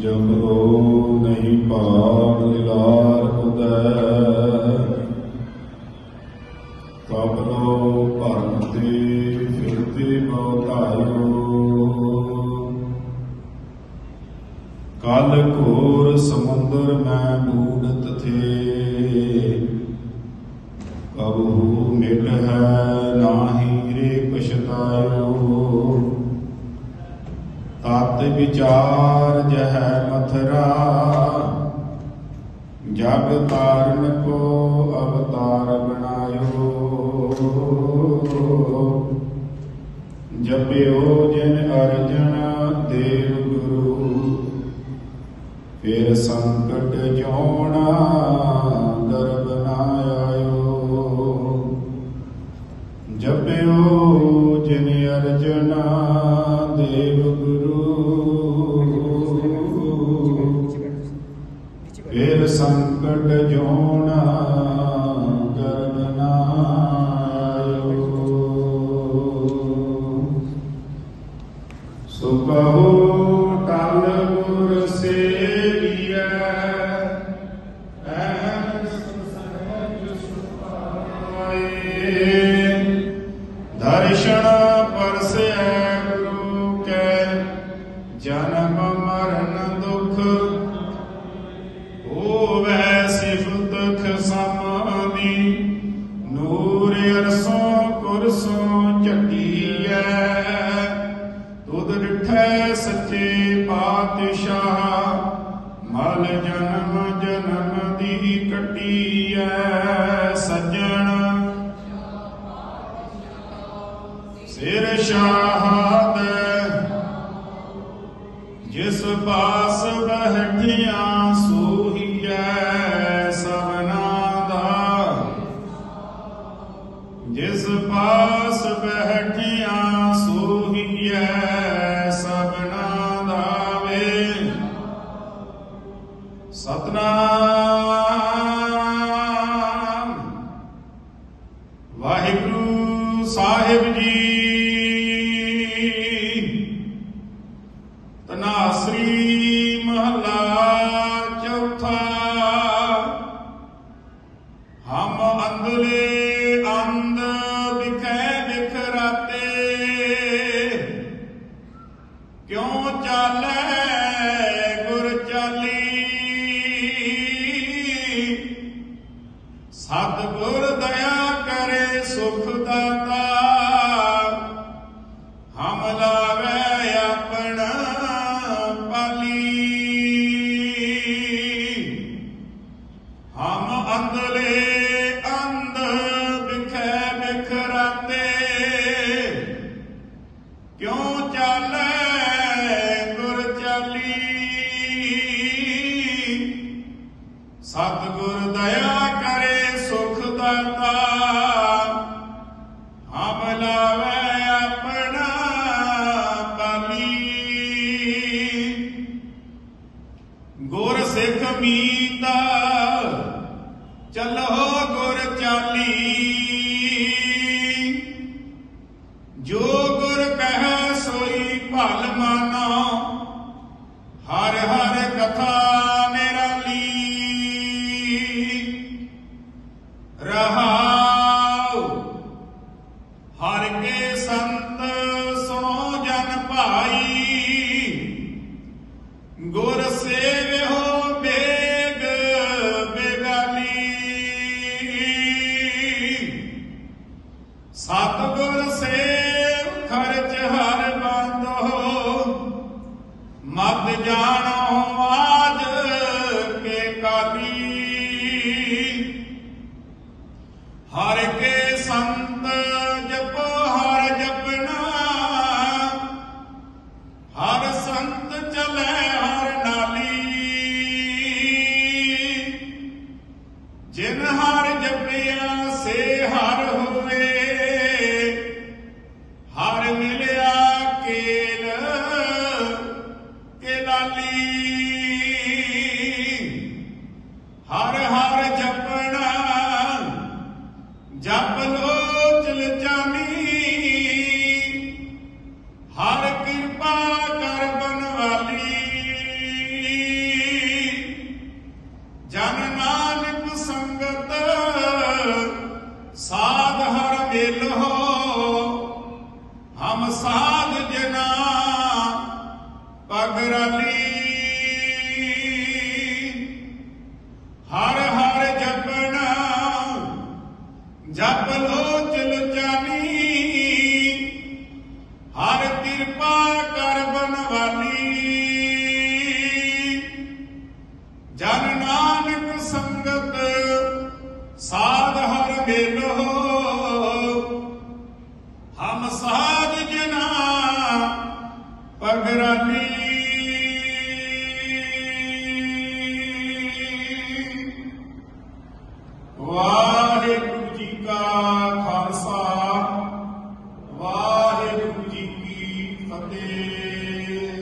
ਜਬੋ ਨਹੀਂ ਪਾਰ ਲਾਰ ਉਦੈ ਕਬਰੋ ਭਰਨ ਤੇ ਫਿਰਤੇ ਬਹੁਤਾਇਓ ਕਲ ਘੋਰ ਸਮੁੰਦਰ ਮੈਂ ਬੂੜਤ ਥੇ। ਕਬਹੂ ਮਿਟ ਹੈ ਨਾਹੀ ਰੇ ਪਛਤਾਇਓ। ਤਤ ਵਿਚਾਰ ਜਹ ਮਥਰਾ। ਜਗ ਤਾਰਨ ਕੋ ਅਵਤਾਰ ਬਣਾਇਓ। ਜਪਿਓ ਜਿਨ ਅਰਜਨ ਦੇਵ ਗੁਰੂ। ਫਿਰ ਸੰਕਟ ਜੋਣਾ ਗਰਬ ਨਾ ਆਇਓ। ਜਪਿਓ ਜਿਨ ਅਰਜਨ ਦੇਵ ਗੁਰੂ। ਸੰਕਟ ਜੋਣਾ ਗਰਬ ਨਾ ਆਇਓ ਗੁਰ ਸੇਵੀਐ ਦਰਸ਼ਨ ਪਰਸੈ ਗੁਰੂ ਕੈ ਜਨਮ ਮਰਨ ਦੁਖ ਡਿਠੈ ਪਾਤਸ਼ਾਹ ਮਲ ਜਨਮ ਜਨਮ ਦੀ ਕਟੀਐ ਸੱਜਣ। ਸਿਰ ਸ਼ਾਹ Satnam. ਸਤਿਗੁਰ ਦਇਆ ਕਰੇ ਸੁਖ ਦਾਤਾ। ਹਮ ਲਾਵੇ ਆਪਣਾ ਪਾਲੀ। ਹਮ ਅੰਦਲੇ ਅੰਧ ਵਿਖੈ ਵਿਖਰਾਤੇ। ਕਿਉਂ ਚਾਲੈ ਗੁਰ ਸਿੱਖ ਮੀਤਾ ਚਲੋ ਗੁਰ ਚਾਲੀ। ਸਤਿਗੁਰ ਸੇਵ ਖਰਚ ਹਰ ਬੰਦੋ। ਮਤ ਜਾਣੋ ਆਜ ਕੇ ਕਾਲੀ ਹਰ ਜਪ ਲੋਚਲ ਹਰ ਕਿਰਪਾ ਕਰ ਬਨਵਾਲੀ। ਜਨ ਨਾਨਕ ਸੰਗਤ, ਸਾਧ ਹਰ ਮਿਲੋ। ਹਮ ਸਾਧ ਜਨਾ, ਪਗਰਾਲੀ। मिलो हम साध जना पगरानी वाह